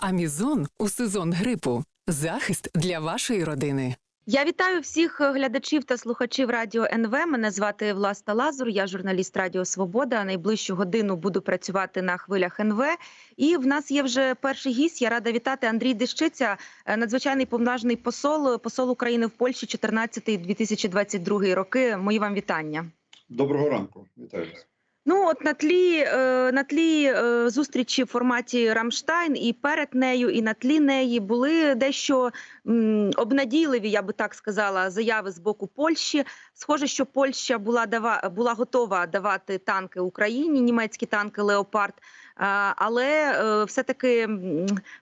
Амізон у сезон грипу. Захист для вашої родини. Я вітаю всіх е, глядачів та слухачів радіо НВ. Мене звати Власта Лазур. Я журналіст Радіо Свобода. Найближчу годину буду працювати на хвилях НВ. І в нас є вже перший гість. Я рада вітати Андрій Дещиця, е, надзвичайний повноважний посол, посол України в Польщі 14-2022 роки. Мої вам вітання. Доброго ранку, вітаю вас. Ну от на тлі е, на тлі е, зустрічі в форматі Рамштайн і перед нею, і на тлі неї були дещо обнадійливі, я би так сказала, заяви з боку Польщі. Схоже, що Польща була дава була готова давати танки Україні, німецькі танки Леопард. Але е, все-таки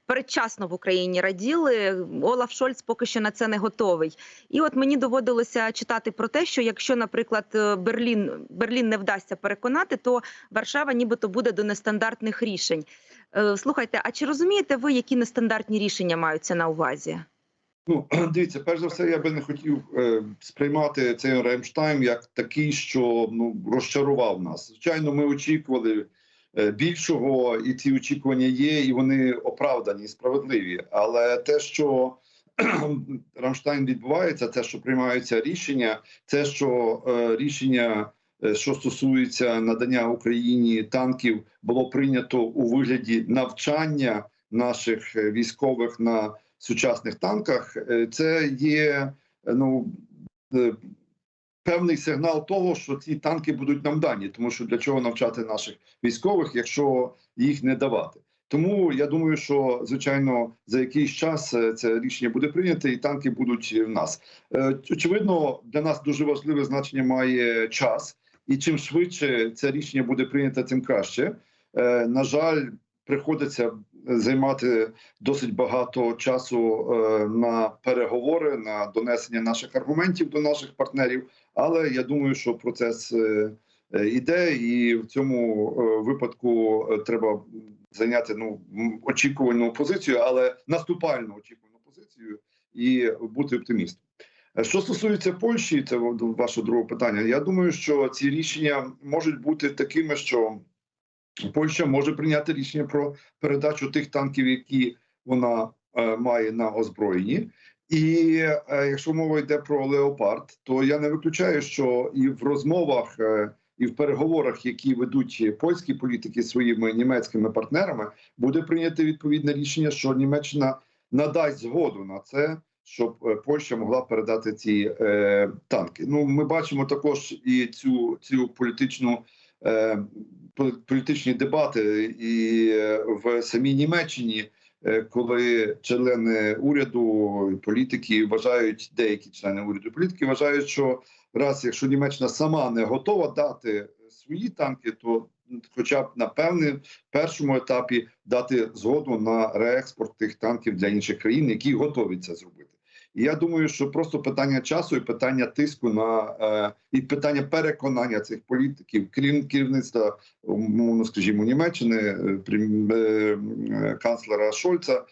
передчасно в Україні раділи. Олаф Шольц поки що на це не готовий. І от мені доводилося читати про те, що якщо, наприклад, е, Берлін Берлін не вдасться переконати, то Варшава нібито буде до нестандартних рішень. Е, Слухайте, а чи розумієте ви, які нестандартні рішення маються на увазі? Ну дивіться, перш за все, я би не хотів е, сприймати цей Ремштайн як такий, що ну розчарував нас. Звичайно, ми очікували більшого, і ці очікування є, і вони оправдані, і справедливі. Але те, що Рамштайн відбувається, те, що приймаються рішення, це що е, рішення. е, Що стосується надання Україні танків, було прийнято у вигляді навчання наших е, військових на сучасних танках, е, це є е, ну е, певний сигнал того, що ці танки будуть нам дані, тому що для чого навчати наших військових, якщо їх не давати. Тому я думаю, що звичайно за якийсь час е, це рішення буде прийнято, і танки будуть в нас. Е, Очевидно, для нас дуже важливе значення має час, і чим швидше це рішення буде прийнято, тим краще. Е, На жаль, приходиться займати досить багато часу е, на переговори, на донесення наших аргументів до наших партнерів. Але я думаю, що процес е, е, іде, і в цьому е, випадку е, треба зайняти ну м, очікувальну позицію, але наступальну очікувану позицію і бути оптимістом. Е, Що стосується Польщі, це ваше друге питання. Я думаю, що ці рішення можуть бути такими, що Польща може прийняти рішення про передачу тих танків, які вона е, має на озброєнні. І е, якщо мова йде про леопард, то я не виключаю, що і в розмовах, е, і в переговорах, які ведуть польські політики своїми німецькими партнерами, буде прийнято відповідне рішення, що Німеччина надасть згоду на це, щоб е, Польща могла передати ці е, танки. Ну, ми бачимо також і цю цю політичну. Е, політичні дебати і е, в самій Німеччині, е, коли члени уряду політики вважають, деякі члени уряду політики вважають, що раз якщо Німеччина сама не готова дати свої танки, то хоча б на певному першому етапі дати згоду на реекспорт тих танків для інших країн, які готові це зробити. І я думаю, що просто питання часу і питання тиску на е, і питання переконання цих політиків, крім керівництва, умовно скажімо, Німеччини, е, е, канцлера Шольца,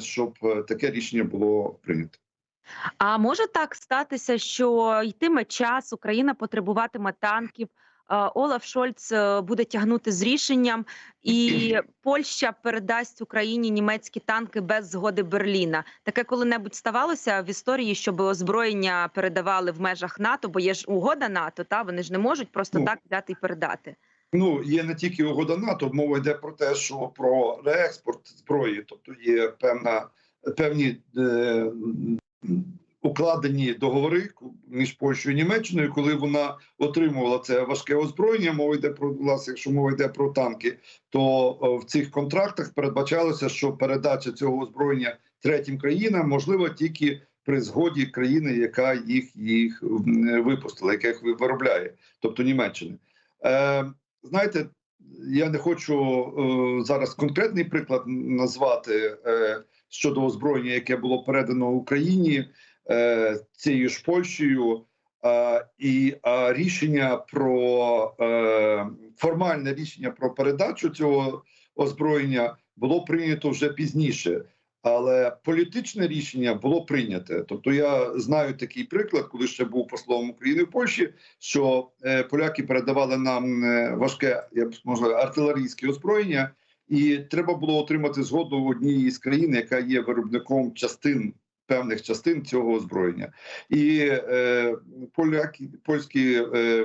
щоб таке рішення було прийнято. А може так статися, що йтиме час, Україна потребуватиме танків. Олаф Шольц е, буде тягнути з рішенням, і Польща передасть Україні німецькі танки без згоди Берліна. Таке коли-небудь ставалося в історії, щоб озброєння передавали в межах НАТО, бо є ж угода НАТО, та вони ж не можуть просто Ну, так взяти і передати. Ну є не тільки угода НАТО, мова йде про те, що про реекспорт зброї, тобто є певна певні е, укладені договори між Польщею і Німеччиною, коли вона отримувала це важке озброєння. Мова йде про власне, якщо мова йде про танки, то е, в цих контрактах передбачалося, що передача цього озброєння третім країнам можлива тільки при згоді країни, яка їх їх випустила, яка їх виробляє, тобто Німеччини. Е, знаєте, я не хочу е, зараз конкретний приклад назвати е, щодо озброєння, яке було передано Україні цією ж Польщею, е, і е, рішення про е, формальне рішення про передачу цього озброєння було прийнято вже пізніше. Але політичне рішення було прийняте. Тобто, я знаю такий приклад, коли ще був послом України в Польщі, що е, поляки передавали нам е, важке, може, артилерійське озброєння, і треба було отримати згоду однієї з країн, яка є виробником частин. Певних частин цього озброєння, і е, поляки, польські е, е,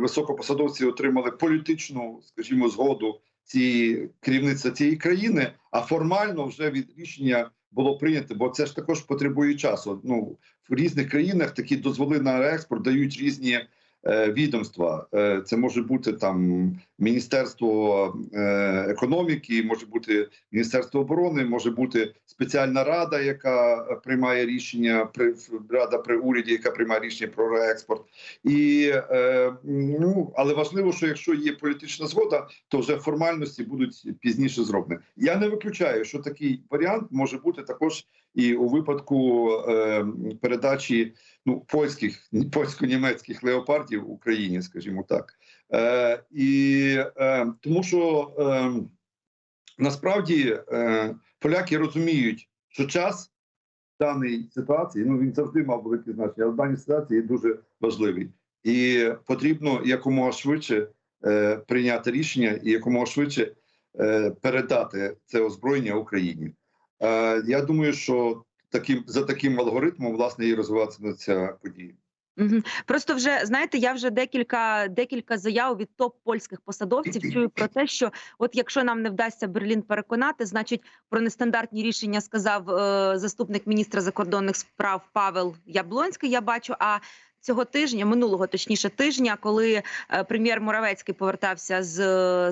високопосадовці отримали політичну, скажімо, згоду цієї керівництва цієї країни. А формально вже від рішення було прийнято, бо це ж також потребує часу. Ну в різних країнах такі дозволи на експорт дають різні відомства. Е, це може бути там Міністерство е, економіки, може бути Міністерство оборони, може бути спеціальна рада, яка приймає рішення при рада при уряді, яка приймає рішення про реекспорт. І е, ну але важливо, що якщо є політична згода, то вже формальності будуть пізніше зроблені. Я не виключаю, що такий варіант може бути також і у випадку е, передачі ну польських польсько-німецьких леопардів Україні, скажімо так, е, і е, тому що е, насправді е, поляки розуміють, що час даній ситуації ну він завжди мав велике значення, але в даній ситуації дуже важливий, і потрібно якомога швидше е, прийняти рішення і якомога швидше е, передати це озброєння Україні. Е, я думаю, що таким за таким алгоритмом власне і розвиватиметься подія. Мгм. Просто вже знаєте, я вже декілька декілька заяв від топ польських посадовців чую про те, що от якщо нам не вдасться Берлін переконати, значить про нестандартні рішення сказав е, заступник міністра закордонних справ Павел Яблонський. Я бачу. А цього тижня, минулого точніше тижня, коли е, прем'єр Моравецький повертався з,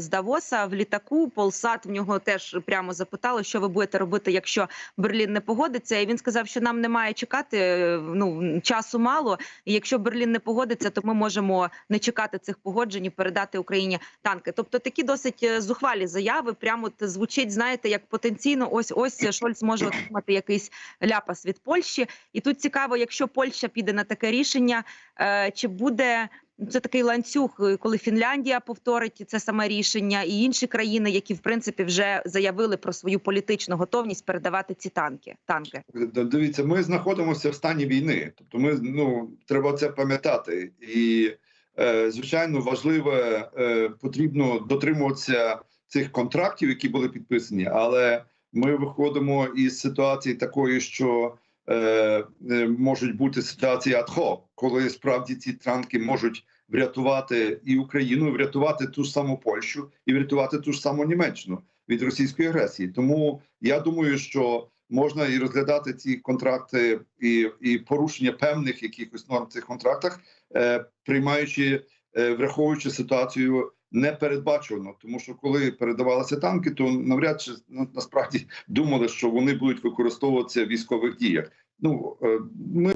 з Давоса в літаку, Полсат в нього теж прямо запитали, що ви будете робити, якщо Берлін не погодиться. І він сказав, що нам немає чекати. е, Ну часу мало. І якщо Берлін не погодиться, то ми можемо не чекати цих погоджень і передати Україні танки. Тобто такі досить е, зухвалі заяви. Прямо звучить, знаєте, як потенційно ось ось Шольц може отримати якийсь ляпас від Польщі. І тут цікаво, якщо Польща піде на таке рішення, е, чи буде. Це такий ланцюг, е, коли Фінляндія повторить це саме рішення, і інші країни, які в принципі вже заявили про свою політичну готовність передавати ці танки. Танки Дивіться, ми знаходимося в стані війни, тобто ми ну треба це пам'ятати, і е, звичайно важливе е, потрібно дотримуватися цих контрактів, які були підписані, але ми виходимо із ситуації такої, що е, е, можуть бути ситуації ад-хок, коли справді ці танки можуть врятувати і Україну, і врятувати ту ж саму Польщу, і врятувати ту ж саму Німеччину від російської агресії. Тому я думаю, що можна і розглядати ці контракти і, і порушення певних якихось норм в цих контрактах, е, приймаючи, враховуючи ситуацію непередбачувано. Тому що коли передавалися танки, то навряд чи ну, насправді думали, що вони будуть використовуватися в військових діях. Ну е, ми.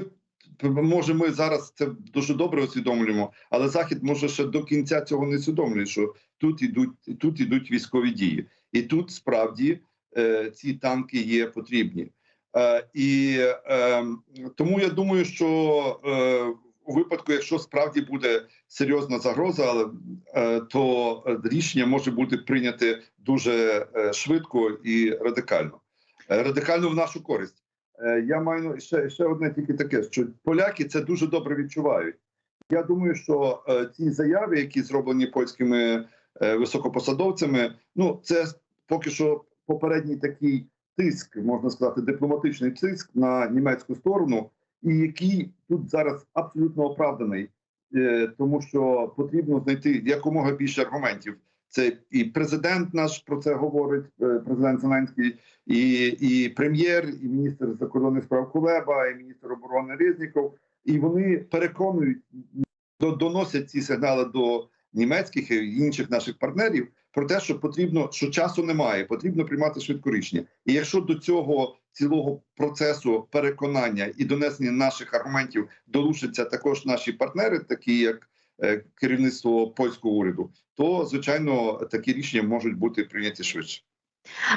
Може, ми зараз це дуже добре усвідомлюємо, але захід може ще до кінця цього не усвідомлює, що тут ідуть тут ідуть військові дії, і тут справді е, ці танки є потрібні. Е, і е, тому я думаю, що у випадку, якщо справді буде серйозна загроза, але е, то рішення може бути прийняте дуже е, швидко і радикально. Е, радикально в нашу користь. Е, я маю ще, ще одне тільки таке, що поляки це дуже добре відчувають. Я думаю, що е, ці заяви, які зроблені польськими е, високопосадовцями, ну це поки що попередній такий тиск, можна сказати, дипломатичний тиск на німецьку сторону, і який тут зараз абсолютно оправданий, е, тому що потрібно знайти якомога більше аргументів. Це і президент наш про це говорить, е, президент Зеленський, і, і прем'єр, і міністр закордонних справ Кулеба, і міністр оборони Резніков. І вони переконують, до- доносять ці сигнали до німецьких і інших наших партнерів про те, що потрібно, що часу немає, потрібно приймати швидко рішення. І якщо до цього цілого процесу переконання і донесення наших аргументів долучаться також наші партнери, такі як е, керівництво польського уряду, то звичайно такі рішення можуть бути прийняті швидше.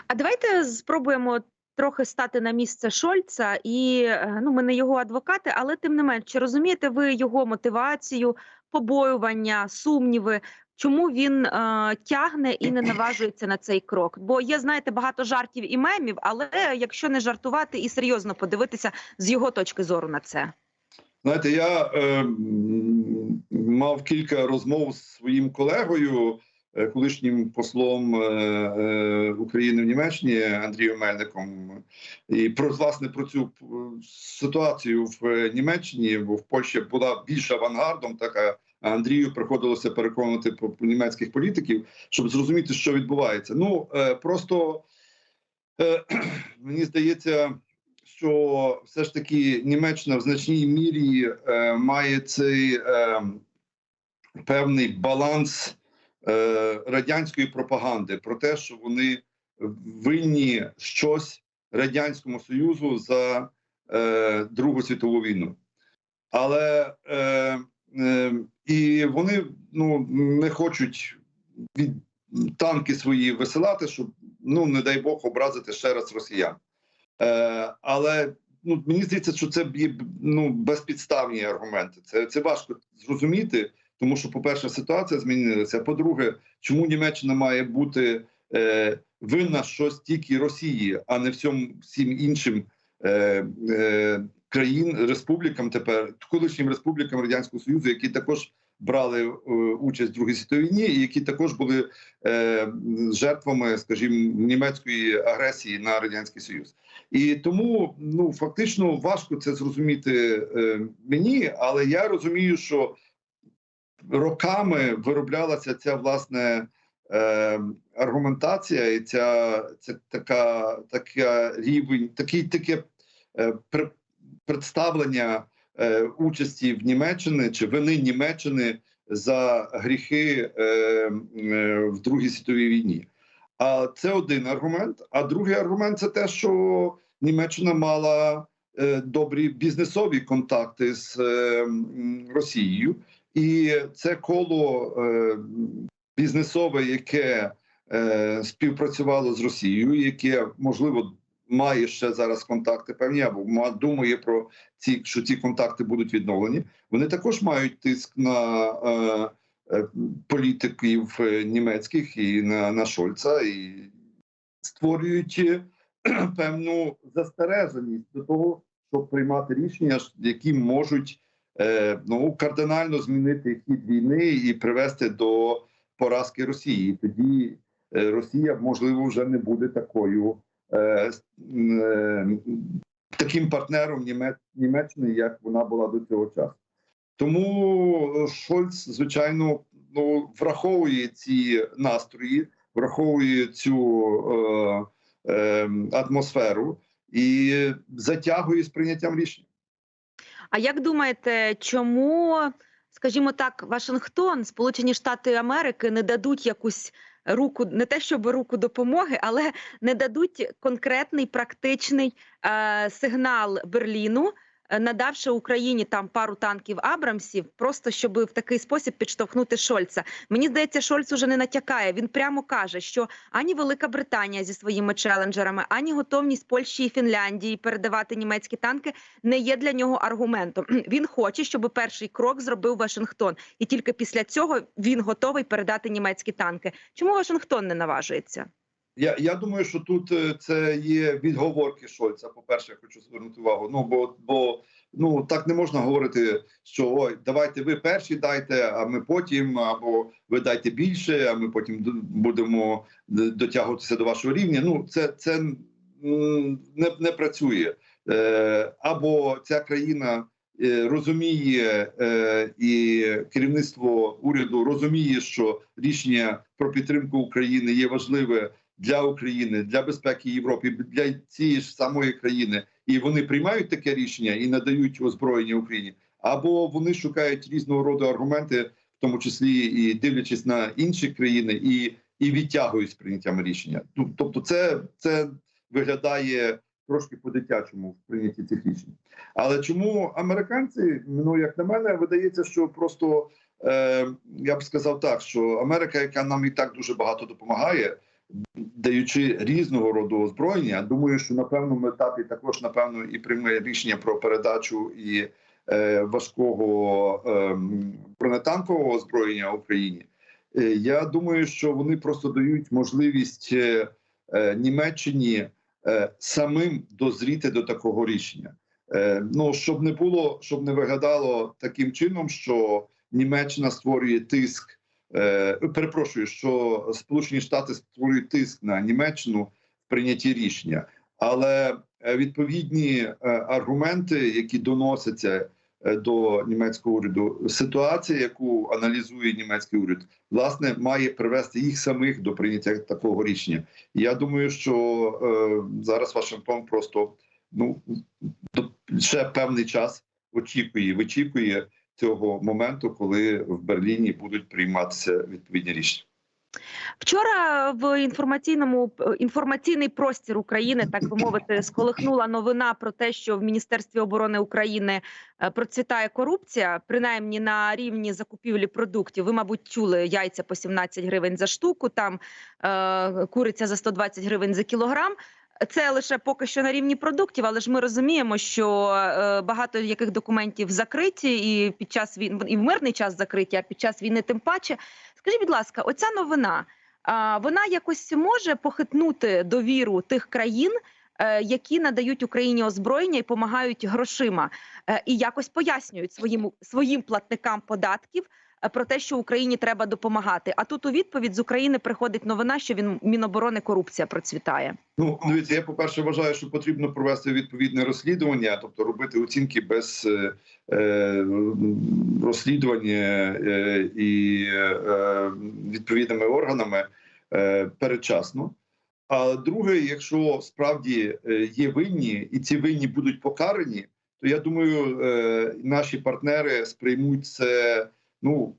А давайте спробуємо трохи стати на місце Шольца, і е, ну ми не його адвокати, але тим не менш, чи розумієте ви його мотивацію, побоювання, сумніви? Чому він е, тягне і не наважується на цей крок? Бо є, знаєте, багато жартів і мемів, але якщо не жартувати і серйозно подивитися з його точки зору на це. Знаєте, я е, мав кілька розмов з своїм колегою е, колишнім послом е, е, України в Німеччині Андрієм Мельником, і про власне про цю е, ситуацію в Німеччині, бо в Польщі була більш авангардом, така Андрію приходилося переконувати німецьких політиків, щоб зрозуміти, що відбувається. Ну е, просто е, мені здається, що все ж таки Німеччина в значній мірі е, має цей певний баланс радянської пропаганди про те, що вони винні щось радянському союзу за Другу світову війну. Але е, е, і вони ну не хочуть від танки свої висилати, щоб ну не дай Бог образити ще раз росіян. Е, але ну мені здається, що це є ну безпідставні аргументи. Це, це важко зрозуміти, тому що, по-перше, ситуація змінилася. По-друге, чому Німеччина має бути е, винна щось тільки Росії, а не всьому всім іншим е, е, країн, республікам тепер колишнім республікам радянського союзу, які також брали е, участь в Другій світовій війні, і які також були е, жертвами, скажімо, німецької агресії на радянський союз. І тому ну фактично важко це зрозуміти е, мені, але я розумію, що роками вироблялася ця власне аргументація, і ця це така, така рівень, такий таке представлення е, участі в Німеччині чи вини Німеччини за гріхи е, е, в Другій світовій війні. А це один аргумент. А другий аргумент це те, що Німеччина мала добрі бізнесові контакти з Росією, і це коло бізнесове, яке співпрацювало з Росією, яке можливо має ще зараз контакти певні, або ма- думає про ці, що ці контакти будуть відновлені. Вони також мають тиск на е, е, політиків е, німецьких і на, на Шольца, і створюють е, певну застереженість до того, щоб приймати рішення, які можуть е, ну кардинально змінити хід війни і привести до поразки Росії. Тоді Росія можливо вже не буде такою таким партнером Німеччини, як вона була до цього часу. Тому е, Шольц, звичайно, ну враховує ці настрої, враховує цю е, е, атмосферу і затягує з прийняттям рішень. А як думаєте, чому, скажімо так, Вашингтон, Сполучені Штати Америки не дадуть якусь руку, не те, щоб руку допомоги, але не дадуть конкретний практичний е, сигнал Берліну, надавши Україні там пару танків Абрамсів, просто щоб в такий спосіб підштовхнути Шольца. Мені здається, Шольц уже не натякає. Він прямо каже, що ані Велика Британія зі своїми челенджерами, ані готовність Польщі і Фінляндії передавати німецькі танки не є для нього аргументом. Він хоче, щоб перший крок зробив Вашингтон, і тільки після цього він готовий передати німецькі танки. Чому Вашингтон не наважується? Я, я думаю, що тут е, це є відговорки Шольца. По перше, я хочу звернути увагу. Ну бо бо ну так не можна говорити, що ой, давайте ви перші дайте, а ми потім, або ви дайте більше, а ми потім будемо дотягуватися до вашого рівня. Ну це це не, не працює. Е, або ця країна е, розуміє і керівництво уряду розуміє, що рішення про підтримку України є важливе для України, для безпеки Європи, для цієї ж самої країни, і вони приймають таке рішення і надають озброєння Україні, або вони шукають різного роду аргументи, в тому числі і дивлячись на інші країни, і, і відтягують з прийняттям рішення. Ну, Тобто, це, це виглядає трошки по-дитячому в прийнятті цих рішень. Але чому американці? Ну як на мене, видається, що просто е, я б сказав так, що Америка, яка нам і так дуже багато допомагає даючи різного роду озброєння, думаю, що на певному етапі також напевно і прийме рішення про передачу і е, важкого е, бронетанкового озброєння Україні. Е, я думаю, що вони просто дають можливість е, е, Німеччині е, самим дозріти до такого рішення. Е, ну щоб не було, щоб не виглядало таким чином, що Німеччина створює тиск е, перепрошую, що Сполучені Штати створюють тиск на Німеччину в прийнятті рішення, але е, відповідні е, аргументи, які доносяться до німецького уряду, ситуація, яку аналізує німецький уряд, власне має привести їх самих до прийняття такого рішення. Я думаю, що зараз Вашингтон просто ну ще певний час очікує, вичікує цього моменту, коли в Берліні будуть прийматися відповідні рішення. Вчора в інформаційному інформаційний простір України, так би мовити, сколихнула новина про те, що в Міністерстві оборони України е, процвітає корупція, принаймні на рівні закупівлі продуктів. Ви, мабуть, чули яйця по 17 гривень за штуку, там е, куриця за 120 гривень за кілограм. Це лише поки що на рівні продуктів, але ж ми розуміємо, що е, багато яких документів закриті, і під час війни і в мирний час закриті, а під час війни тим паче. Скажіть, будь ласка, оця новина вона якось може похитнути довіру тих країн, е, які надають Україні озброєння і допомагають грошима, е, і якось пояснюють своїм своїм платникам податків про те, що Україні треба допомагати. А тут у відповідь з України приходить новина, що він Міноборони корупція процвітає. Ну, дивіться, я по перше вважаю, що потрібно провести відповідне розслідування, тобто робити оцінки без е, е, розслідування е, і е, відповідними органами е, передчасно. А друге, якщо справді е, є винні, і ці винні будуть покарані, то я думаю, е, наші партнери сприймуть це ну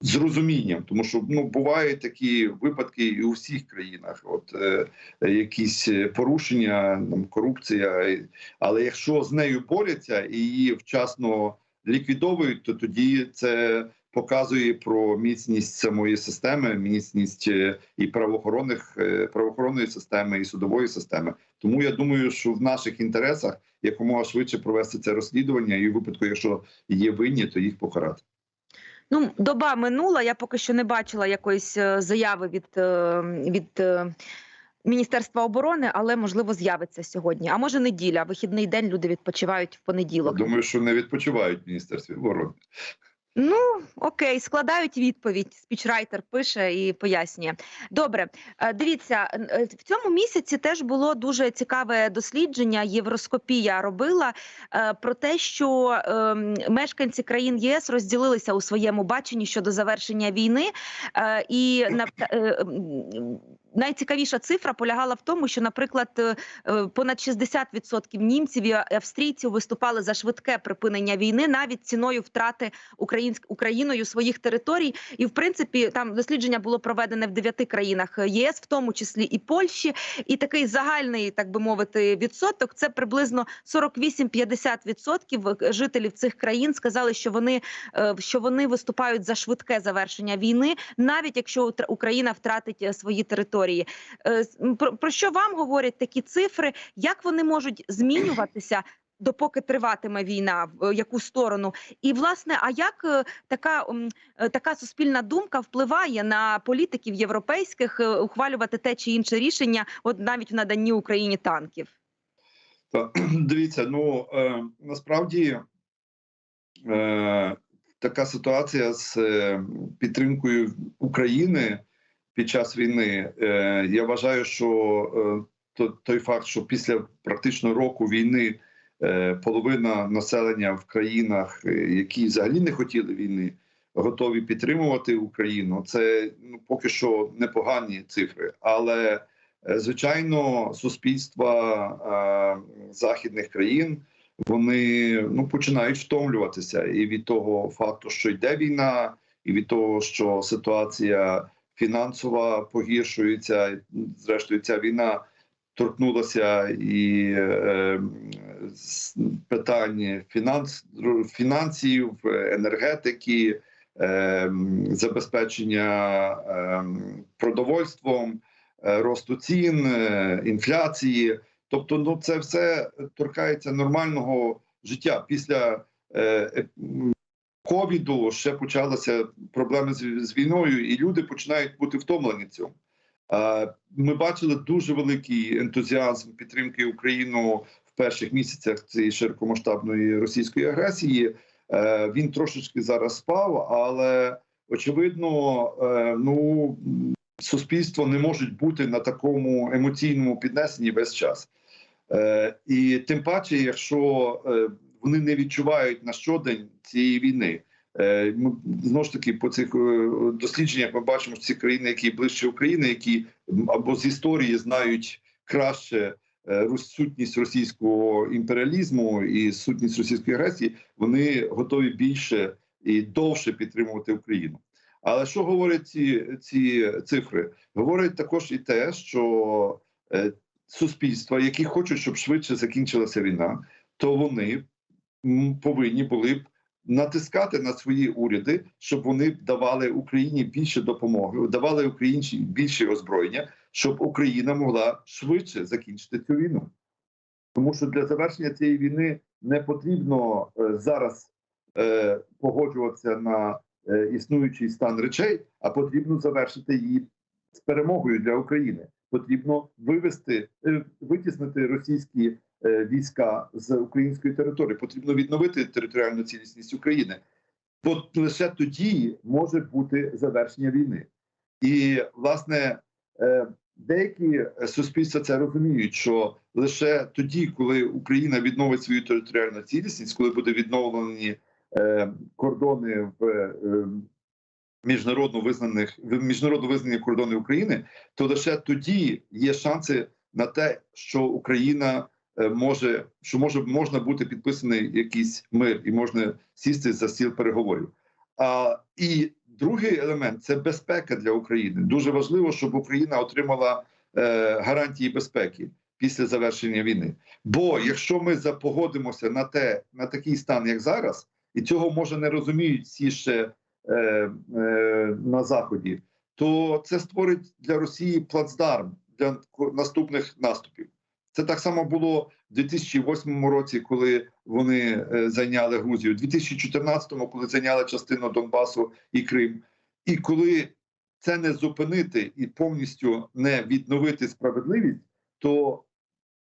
з розумінням, тому що ну бувають такі випадки і у всіх країнах. От е, якісь порушення, там корупція. Але якщо з нею борються і її вчасно ліквідовують, то тоді це показує про міцність самої системи, міцність е, і правоохоронних е, правоохоронної системи, і судової системи. Тому я думаю, що в наших інтересах якомога швидше провести це розслідування, і в випадку, якщо є винні, то їх покарати. Ну, доба минула. Я поки що не бачила якоїсь е, заяви від, е, від е, Міністерства оборони, але можливо з'явиться сьогодні. А може неділя, вихідний день. Люди відпочивають в понеділок. думаю, що не відпочивають в міністерстві оборони. Ну окей, складають відповідь. Спічрайтер пише і пояснює. Добре, Е, дивіться е, в цьому місяці теж було дуже цікаве дослідження. Євроскопія робила е, про те, що ем, мешканці країн єС розділилися у своєму баченні щодо завершення війни, і на найцікавіша цифра полягала в тому, що, наприклад, е, е, понад 60% німців і австрійців виступали за швидке припинення війни навіть ціною втрати українськ Україною своїх територій. І в принципі там дослідження було проведене в дев'яти країнах ЄС, в тому числі і Польщі. І такий загальний, так би мовити, відсоток це приблизно 48-50% жителів цих країн сказали, що вони е, що вони виступають за швидке завершення війни, навіть якщо Україна втратить свої території. Е, с- м, Про, про що вам говорять такі цифри? Як вони можуть змінюватися? Допоки триватиме війна, в е, яку сторону, і власне, а як е, така е, така суспільна думка впливає на політиків європейських е, ухвалювати те чи інше рішення, от навіть в наданні Україні танків? Та дивіться, ну е, насправді е, така ситуація з е, підтримкою України під час війни. Е, я вважаю, що е, то, той факт, що після практично року війни е, половина населення в країнах, які взагалі не хотіли війни, готові підтримувати Україну. Це ну поки що непогані цифри, але Звичайно, суспільства західних країн вони ну починають втомлюватися і від того факту, що йде війна, і від того, що ситуація фінансова погіршується. Зрештою, ця війна торкнулася і е, питань фінанс, фінансів, енергетики, е, забезпечення е, продовольством е, росту цін, е, інфляції. Тобто, ну це все торкається нормального життя. Після е, е, ковіду ще почалися проблеми з, з війною, і люди починають бути втомлені цьому. Ми бачили дуже великий ентузіазм підтримки України в перших місяцях цієї широкомасштабної російської агресії. Е, Він трошечки зараз спав, але очевидно, е, ну суспільство не може бути на такому емоційному піднесенні весь час. Е, І тим паче, якщо вони не відчувають на щодень цієї війни. Е, Ми знову ж таки по цих е, дослідженнях ми бачимо, що ці країни, які ближче України, які або з історії знають краще е, сутність російського імперіалізму і сутність російської агресії, вони готові більше і довше підтримувати Україну. Але що говорять ці, ці цифри? Говорять також і те, що суспільства, які хочуть, щоб швидше закінчилася війна, то вони повинні були б натискати на свої уряди, щоб вони давали Україні більше допомоги, давали Україні більше озброєння, щоб Україна могла швидше закінчити цю війну. Тому що для завершення цієї війни не потрібно е, зараз е, погоджуватися на е, існуючий стан речей, а потрібно завершити її з перемогою для України. Потрібно вивести, е, витіснити російські війська з української території. Потрібно відновити територіальну цілісність України. Бо лише тоді може бути завершення війни. І власне е, деякі суспільства це розуміють, що лише тоді, коли Україна відновить свою територіальну цілісність, коли буде відновлені е, кордони в е, міжнародно визнаних в міжнародно визнані кордони України, то лише тоді є шанси на те, що Україна е, може, що може можна бути підписаний якийсь мир і можна сісти за стіл переговорів. А і другий елемент це безпека для України. Дуже важливо, щоб Україна отримала е, гарантії безпеки після завершення війни. Бо якщо ми запогодимося на те на такий стан, як зараз, і цього може не розуміють всі ще е, е, на заході, то це створить для Росії плацдарм для наступних наступів. Це так само було в 2008 році, коли вони е, зайняли Грузію, у 2014, коли зайняли частину Донбасу і Крим. І коли це не зупинити і повністю не відновити справедливість, то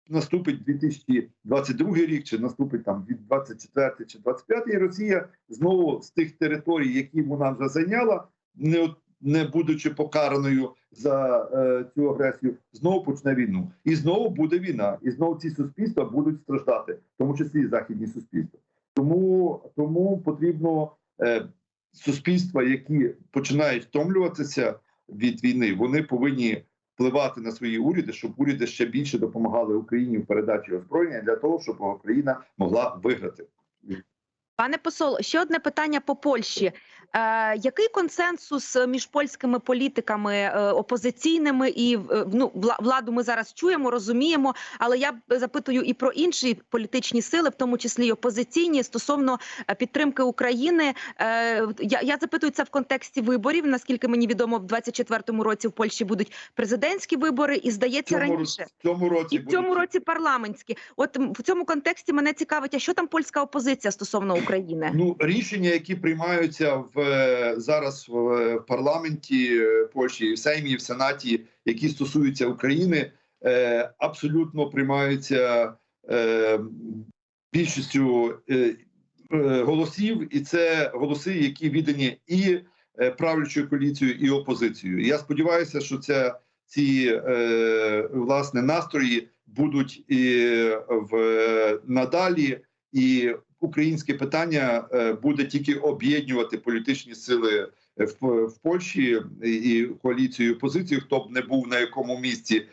наступить 2022 рік, чи наступить там від 24 чи 25, і Росія знову з тих територій, які вона вже зайняла, не не будучи покараною за е, цю агресію, знову почне війну, і знову буде війна, і знову ці суспільства будуть страждати, в тому числі і західні суспільства. Тому тому потрібно е, суспільства, які починають втомлюватися від війни, вони повинні впливати на свої уряди, щоб уряди ще більше допомагали Україні в передачі озброєння для того, щоб Україна могла виграти. Пане посол, ще одне питання по Польщі. Е, який консенсус між польськими політиками е, опозиційними і е, ну, владу ми зараз чуємо, розуміємо, але я запитую і про інші політичні сили, в тому числі й опозиційні, стосовно е, підтримки України. Е, я, я запитую це в контексті виборів. Наскільки мені відомо, в 24-му році в Польщі будуть президентські вибори, і здається цьому, раніше. в цьому році І в цьому році парламентські. От в цьому контексті мене цікавить, а що там польська опозиція стосовно України? Ну рішення, які приймаються в е, зараз в е, парламенті е, Польщі, в Сеймі, в Сенаті, які стосуються України, абсолютно приймаються більшістю голосів, і це голоси, які віддані і правлячою коаліцією, і опозицією. Я сподіваюся, що це ці власне настрої будуть і в надалі і українське питання е, буде тільки об'єднувати політичні сили в, в Польщі і коаліцію і опозицію, хто б не був на якому місці.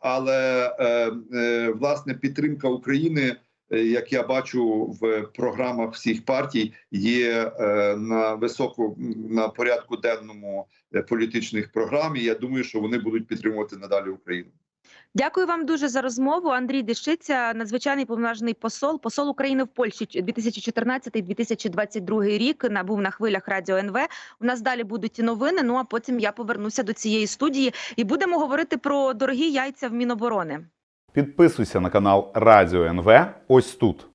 Але е, е, власне підтримка України, е, як я бачу в програмах всіх партій, є е, на високо на порядку денному е, політичних програм. І я думаю, що вони будуть підтримувати надалі Україну. Дякую вам дуже за розмову. Андрій Дещиця, надзвичайний повноважений посол, посол України в Польщі 2014-2022 рік. набув на хвилях радіо НВ. У нас далі будуть новини. Ну а потім я повернуся до цієї студії і будемо говорити про дорогі яйця в Міноборони. Підписуйся на канал Радіо НВ ось тут.